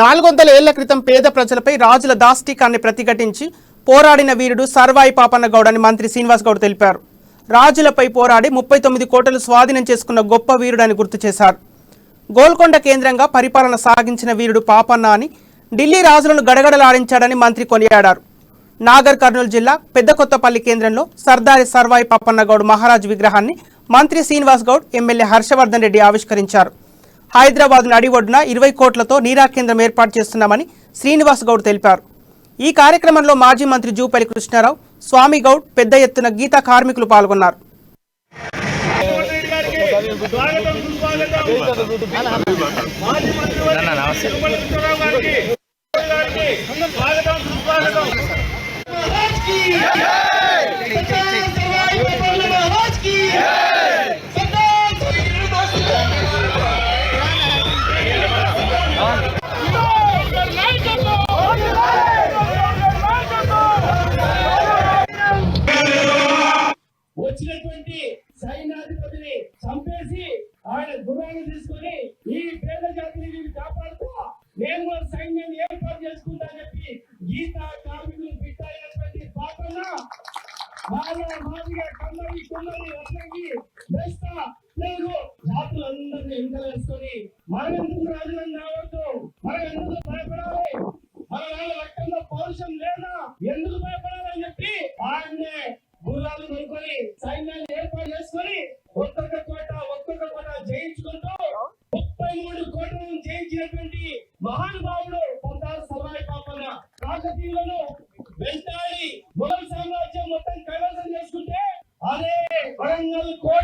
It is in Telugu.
నాలుగు వందల ఏళ్ళ క్రితం పేద ప్రజలపై రాజుల దాష్టికాన్ని ప్రతిఘటించి పోరాడిన వీరుడు సర్వాయి పాపన్న గౌడ్ అని మంత్రి శ్రీనివాస్ గౌడ్ తెలిపారు. రాజులపై పోరాడి ముప్పై తొమ్మిది కోటలు స్వాధీనం చేసుకున్న గొప్ప వీరుడని గుర్తు చేశారు. గోల్కొండ కేంద్రంగా పరిపాలన సాగించిన వీరుడు పాపన్న అని ఢిల్లీ రాజులను గడగడలాడించాడని మంత్రి కొనియాడారు. నాగర్ కర్నూలు జిల్లా పెద్ద కొత్తపల్లి కేంద్రంలో సర్దారి సర్వాయి పాపన్న గౌడ్ మహారాజ్ విగ్రహాన్ని మంత్రి శ్రీనివాస్ గౌడ్ ఎమ్మెల్యే హర్షవర్ధన్ రెడ్డి ఆవిష్కరించారు. హైదరాబాద్ నడి ఒడ్డున ఇరవై కోట్లతో నీరా కేంద్రం ఏర్పాటు చేస్తున్నామని శ్రీనివాస్ గౌడ్ తెలిపారు. ఈ కార్యక్రమంలో మాజీ మంత్రి జూపల్లి కృష్ణారావు స్వామి గౌడ్ పెద్ద ఎత్తున గీతా కార్మికులు పాల్గొన్నారు. స్వాగతం వచ్చినటువంటి సైన్యాధిపతిని చంపేసి ఆయన గుర్రాన్ని తీసుకొని ఈ పేద జాతిని వీళ్ళు కాపాడుతూ నేను కూడా ఏర్పాటు చేసుకుంటా చెప్పి గీత కార్మికులు బిడ్డ అయినటువంటి పాపన్న మాల మాదిగా కమ్మరి కుమ్మరి రత్నంగి వేస్తా. లేదు జాతులందరినీ ఎంకలేసుకొని మనమెందుకు రాజులను కావద్దు మనం ఎందుకు భయపడాలి. మన వాళ్ళ రక్తంలో పౌరుషం లేదా? ఎందుకు భయపడాలని చెప్పి ఆయన్నే సైన్యాన్ని ఏర్పాటు చేసుకుని ఒక్కొక్క కోట ఒక్కొక్క కోట జయించుకుంటూ ముప్పై మూడు కోటలను జయించినటువంటి మహానుభావుడు సర్దార్ సవాయి పాపన కాకతీయులను వెంటాడి మొఘల్ సామ్రాజ్యం మొత్తం కైవసం చేసుకుంటే అదే వరంగల్ కోట